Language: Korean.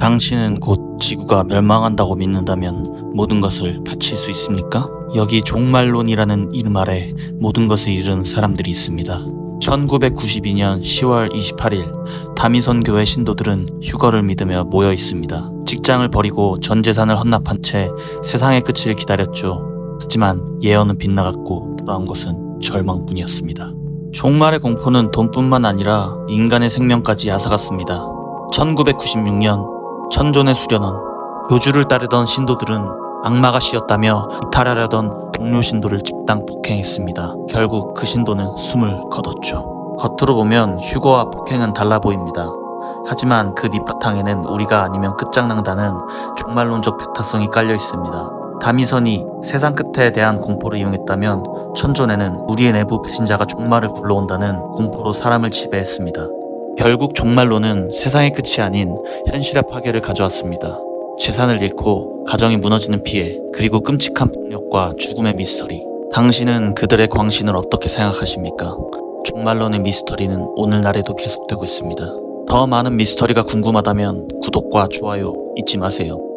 당신은 곧 지구가 멸망한다고 믿는다면 모든 것을 바칠 수 있습니까? 여기 종말론이라는 이름 아래 모든 것을 잃은 사람들이 있습니다. 1992년 10월 28일 다미선 교회 신도들은 휴거를 믿으며 모여 있습니다. 직장을 버리고 전 재산을 헌납한 채 세상의 끝을 기다렸죠. 하지만 예언은 빗나갔고 돌아온 것은 절망뿐이었습니다. 종말의 공포는 돈뿐만 아니라 인간의 생명까지 앗아갔습니다. 1996년 천존의 수련원 교주를 따르던 신도들은 악마가 씌었다며 이탈하려던 동료 신도를 집단 폭행했습니다. 결국 그 신도는 숨을 거뒀죠. 겉으로 보면 휴거와 폭행은 달라 보입니다. 하지만 그 밑바탕에는 우리가 아니면 끝장난다는 종말론적 배타성이 깔려 있습니다. 다미선이 세상 끝에 대한 공포를 이용했다면 천존에는 우리의 내부 배신자가 종말을 불러온다는 공포로 사람을 지배했습니다. 결국 종말론은 세상의 끝이 아닌 현실의 파괴를 가져왔습니다. 재산을 잃고 가정이 무너지는 피해 그리고 끔찍한 폭력과 죽음의 미스터리. 당신은 그들의 광신을 어떻게 생각하십니까? 종말론의 미스터리는 오늘날에도 계속되고 있습니다. 더 많은 미스터리가 궁금하다면 구독과 좋아요 잊지 마세요.